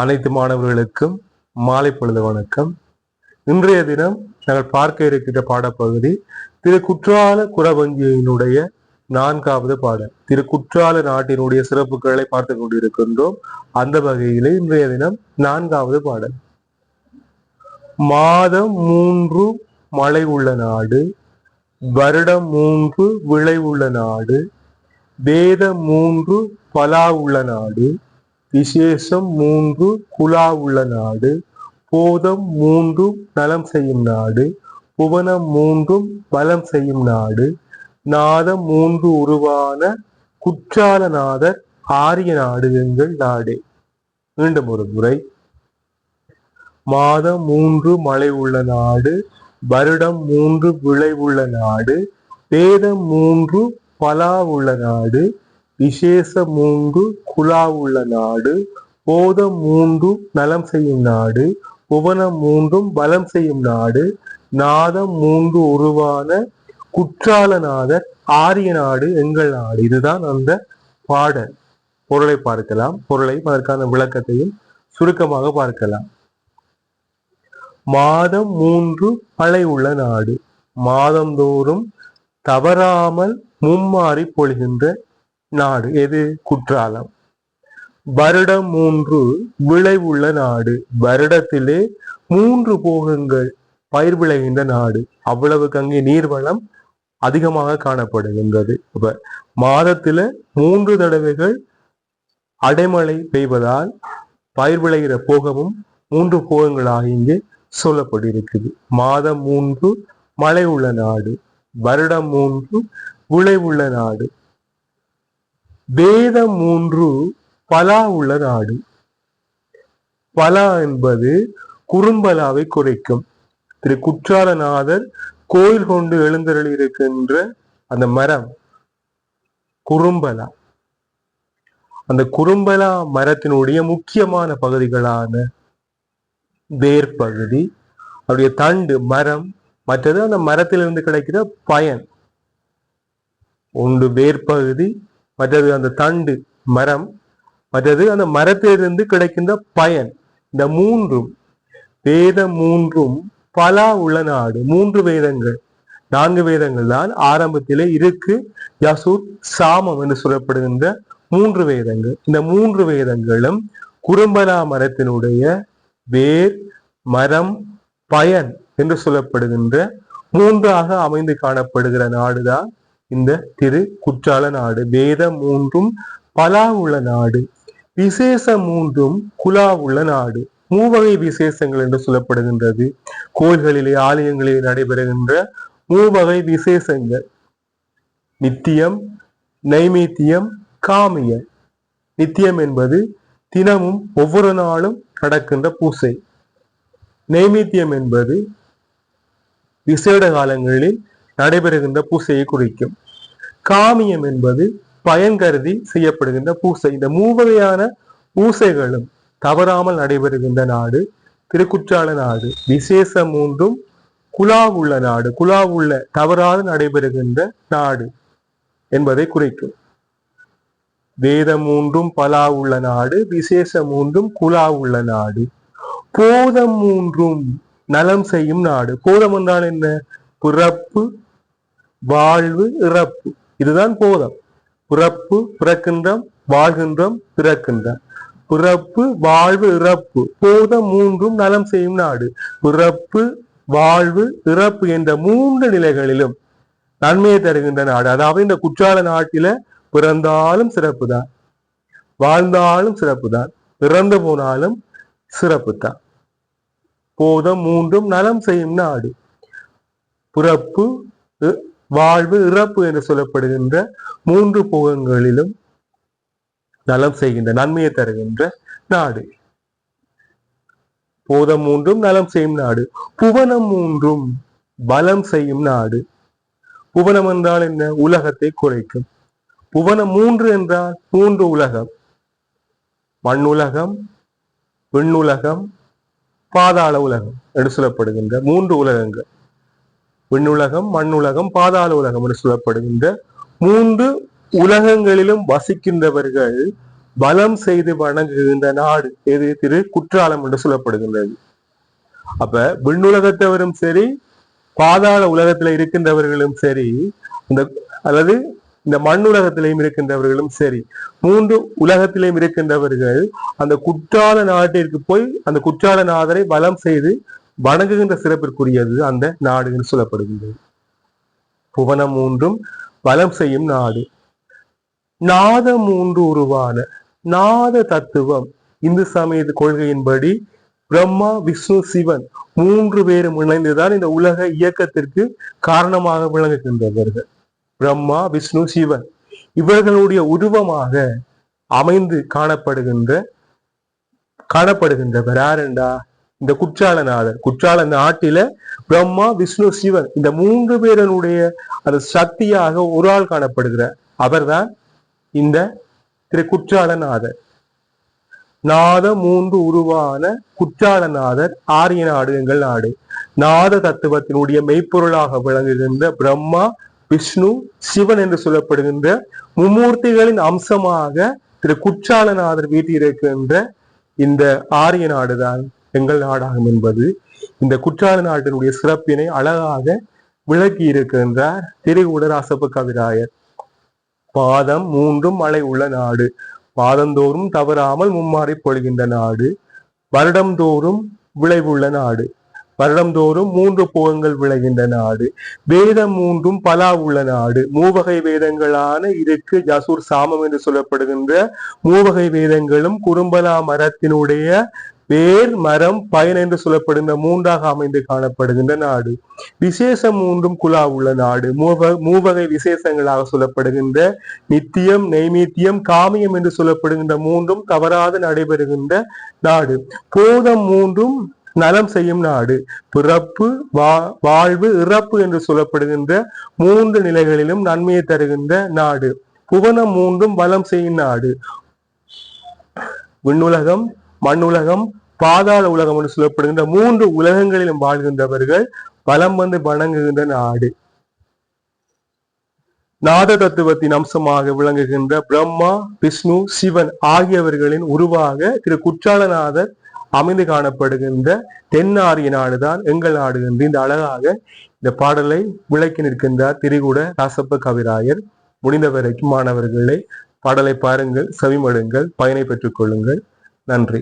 அனைத்து மாணவர்களுக்கும் மாலை பொழுது வணக்கம். இன்றைய தினம் நாங்கள் பார்க்க இருக்கின்ற பாடப்பகுதி திரு குற்றால குறவஞ்சியினுடைய நான்காவது பாடல். திரு குற்றால நாட்டினுடைய சிறப்புகளை பார்த்து கொண்டிருக்கின்றோம். அந்த வகையிலே இன்றைய தினம் நான்காவது பாடல். மாதம் மூன்று மழை உள்ள நாடு வருடம் மூன்று விளை உள்ள நாடு வேதம் மூன்று பலா உள்ள நாடு விசேஷம் மூன்று குலா உள்ள நாடு போதம் மூன்றும் நலம் செய்யும் நாடு புவனம் மூன்றும் பலம் செய்யும் நாடு நாதம் மூன்று உருவான குற்றாலநாதர் ஆரிய நாடு எங்கள் நாடே. மீண்டும் ஒரு முறை. மாதம் மூன்று மழை உள்ள நாடு வருடம் மூன்று விளை உள்ள நாடு வேதம் மூன்று பலா உள்ள நாடு விசேஷ மூன்று குழா உள்ள நாடு போதம் மூன்று நலம் செய்யும் நாடு புவனம் மூன்றும் பலம் செய்யும் நாடு நாதம் மூன்று உருவான குற்றாலநாதர் ஆரிய நாடு எங்கள் நாடு. இதுதான் அந்த பாடல். பொருளை பார்க்கலாம். பொருளை அதற்கான விளக்கத்தையும் சுருக்கமாக பார்க்கலாம். மாதம் மூன்று பழை உள்ள நாடு. மாதந்தோறும் தவறாமல் மும்மாறி பொழிகின்ற நாடு. எது? குற்றாலம். வருடம் மூன்று விளைவுள்ள நாடு. வருடத்திலே மூன்று போகங்கள் பயிர் விளைகின்ற நாடு. அவ்வளவுக்கு அங்கே நீர்வளம் அதிகமாக காணப்படுகின்றது. இப்ப மாதத்துல மூன்று தடவைகள் அடைமழை பெய்வதால் பயிர் விளைகிற போகமும் மூன்று போகங்களாக இங்கு சொல்லப்பட்டிருக்குது. மாதம் மூன்று மழை உள்ள நாடு. வருடம் மூன்று விளைவுள்ள நாடு. வேதம் மூன்று பலா உள்ள நாடு. பலா என்பது குறும்பலாவை குறைக்கும். திரு குற்றாலநாதர் கோயில் கொண்டு எழுந்தருளி இருக்கின்ற அந்த மரம் குறும்பலா. அந்த குறும்பலா மரத்தினுடைய முக்கியமான பகுதிகளான வேர் பகுதி அவருடைய தண்டு மரம் மற்றது அந்த மரத்திலிருந்து கிடைக்கிற பயன். ஒன்று வேர்பகுதி மற்றது அந்த தண்டு மரம் மற்றது அந்த மரத்திலிருந்து கிடைக்கின்ற பயன். இந்த மூன்றும் வேத மூன்றும் பலா உள்ள நாடு. மூன்று வேதங்கள் நான்கு வேதங்கள் தான் ஆரம்பத்திலே இருக்கு. யசூர் சாமம் என்று சொல்லப்படுகின்ற மூன்று வேதங்கள். இந்த மூன்று வேதங்களும் குறும்பலா மரத்தினுடைய வேர் மரம் பயன் என்று சொல்லப்படுகின்ற மூன்றாக அமைந்து காணப்படுகிற நாடுதான் இந்த திரு குற்றால நாடு. வேதம் மூன்றும் பலா உள்ள நாடு. விசேஷ மூன்றும் குலா உள்ள நாடு. மூவகை விசேஷங்கள் என்று சொல்லப்படுகின்றது. கோயில்களிலே ஆலயங்களிலே நடைபெறுகின்ற மூவகை விசேஷங்கள். நித்தியம் நைமித்தியம் காமிய நித்தியம் என்பது தினமும் ஒவ்வொரு நாளும் நடக்கின்ற பூசை. நைமித்தியம் என்பது விசேட காலங்களில் நடைபெறுகின்ற பூசையை குறிக்கும். காமியம் என்பது பயன் கருதி செய்யப்படுகின்ற பூசை. இந்த மூவகையான பூசைகளும் தவறாமல் நடைபெறுகின்ற நாடு திருக்குற்றால நாடு விசேஷம் மூன்றும் குலா உள்ள நாடு குலா தவறாது நடைபெறுகின்ற நாடு என்பதை குறிக்கும். வேதம் மூன்றும் பலா உள்ள நாடு விசேஷம் மூன்றும் குலா உள்ள நாடு. போதம் மூன்றும் நலம் செய்யும் நாடு. போதம் என்றால் என்ன? பிறப்பு வாழ்வு இறப்பு. இதுதான் போதம். பிறப்பு பிறக்கின்றம் வாழ்கின்றம் பிறக்கின்றம். பிறப்பு வாழ்வு இறப்பு. போதம் மூன்றும் நலம் செய்யும் நாடு. பிறப்பு வாழ்வு இறப்பு என்ற மூன்று நிலைகளிலும் நன்மையை தருகின்ற நாடு. அதாவது இந்த குற்றால நாட்டில பிறந்தாலும் சிறப்பு தான் வாழ்ந்தாலும் சிறப்பு தான் பிறந்து போனாலும் சிறப்பு தான் போதம் மூன்றும் நலம் செய்யும் நாடு. பிறப்பு வாழ்வு இறப்பு என்று சொல்லப்படுகின்ற மூன்று போகங்களிலும் நலம் செய்கின்ற நன்மையை தருகின்ற நாடு. போதம் மூன்றும் நலம் செய்யும் நாடு. புவனம் மூன்றும் பலம் செய்யும் நாடு. புவனம் என்றால் என்ன? உலகத்தை குறைக்கும். புவனம் மூன்று என்றால் மூன்று உலகம். மண்ணுலகம் விண்ணுலகம் பாதாள உலகம் என்று சொல்லப்படுகின்ற மூன்று உலகங்கள். விண்ணுலகம் மண்ணுலகம் பாதாள உலகம் என்று சொல்லப்படுகின்ற மூன்று உலகங்களிலும் வசிக்கின்றவர்கள் பலம் செய்து வணங்குகின்ற நாடு எது? திரு குற்றாலம் என்று சொல்லப்படுகின்றது. அப்ப விண்ணுலகத்தவரும் சரி பாதாள உலகத்துல இருக்கின்றவர்களும் சரி இந்த அல்லது இந்த மண்ணுலகத்திலையும் இருக்கின்றவர்களும் சரி மூன்று உலகத்திலையும் இருக்கின்றவர்கள் அந்த குற்றால நாட்டிற்கு போய் அந்த குற்றால நாதரை பலம் செய்து வணங்குகின்ற சிறப்பிற்குரியது அந்த நாடு என்று சொல்லப்படுகின்றது. புவனம் மூன்றும் வளம் செய்யும் நாடு. நாத மூன்று உருவான நாத தத்துவம் இந்து சமய கொள்கையின்படி பிரம்மா விஷ்ணு சிவன் மூன்று பேரும் இணைந்துதான் இந்த உலக இயக்கத்திற்கு காரணமாக விளங்குகின்றவர்கள். பிரம்மா விஷ்ணு சிவன் இவர்களுடைய உருவமாக அமைந்து காணப்படுகின்ற காணப்படுகின்றவர். யாருண்டா இந்த குற்றாலநாதர். குற்றால நாட்டில பிரம்மா விஷ்ணு சிவன் இந்த மூன்று பேரனுடைய அந்த சக்தியாக ஒரு ஆள் காணப்படுகிறார். அவர்தான் இந்த திரு குற்றாலநாதர் நாத மூன்று உருவான குற்றாலநாதர் ஆரிய நாடு எங்கள் நாடு. நாத தத்துவத்தினுடைய மெய்ப்பொருளாக விளங்குகின்ற பிரம்மா விஷ்ணு சிவன் என்று சொல்லப்படுகின்ற மும்மூர்த்திகளின் அம்சமாக திரு குற்றாலநாதர் வீட்டில் இருக்கின்ற இந்த ஆரிய நாடுதான். எங்கள் நாடாகும் என்பது இந்த குற்றால நாட்டினுடைய சிறப்பினை அழகாக விளக்கி இருக்கின்றார் திருகுடராசப்ப கவிராயர். பாதம் மூன்றும் மழை உள்ள நாடு. பாதந்தோறும் தவறாமல் மும்மாறி பொழுகின்ற நாடு. வருடம்தோறும் விளைவுள்ள நாடு. வருடம்தோறும் மூன்று போகங்கள் விளைகின்ற நாடு. வேதம் மூன்றும் பலா உள்ள நாடு. மூவகை வேதங்களான இருக்கு ஜசூர் சாமம் என்று சொல்லப்படுகின்ற மூவகை வேதங்களும் குறும்பலா மரத்தினுடைய வேர் மரம் பயன் என்று சொல்லப்படுகிற மூன்றாக அமைந்து காணப்படுகின்ற நாடு. விசேஷம் மூன்றும் குழா உள்ள நாடு. மூவ மூவகை விசேஷங்களாக சொல்லப்படுகின்ற நித்தியம் நைமித்தியம் காமியம் என்று சொல்லப்படுகின்ற மூன்றும் தவறாது நடைபெறுகின்ற நாடு. போதம் மூன்றும் நலம் செய்யும் நாடு. பிறப்பு வா வாழ்வு இறப்பு என்று சொல்லப்படுகின்ற மூன்று நிலைகளிலும் நன்மையை தருகின்ற நாடு. புவனம் மூன்றும் வளம் செய்யும் நாடு. விண்ணுலகம் மண் உலகம் பாதாள உலகம் என்று சொல்லப்படுகின்ற மூன்று உலகங்களிலும் வாழ்கின்றவர்கள் பலம் வந்து வணங்குகின்ற நாடு. நாத தத்துவத்தின் அம்சமாக விளங்குகின்ற பிரம்மா விஷ்ணு சிவன் ஆகியவர்களின் உருவாக திரு குற்றாலநாதர் அமைந்து காணப்படுகின்ற தென்னாரிய நாடுதான் எங்கள் நாடு என்று இந்த அழகாக இந்த பாடலை விளக்கி நிற்கின்றார் திரிகூட ராசப்ப கவிராயர். முடிந்த வரைக்கும் மாணவர்களை பாடலை பாருங்கள் செவிமடுங்கள் பயனை பெற்றுக் கொள்ளுங்கள். நன்றி.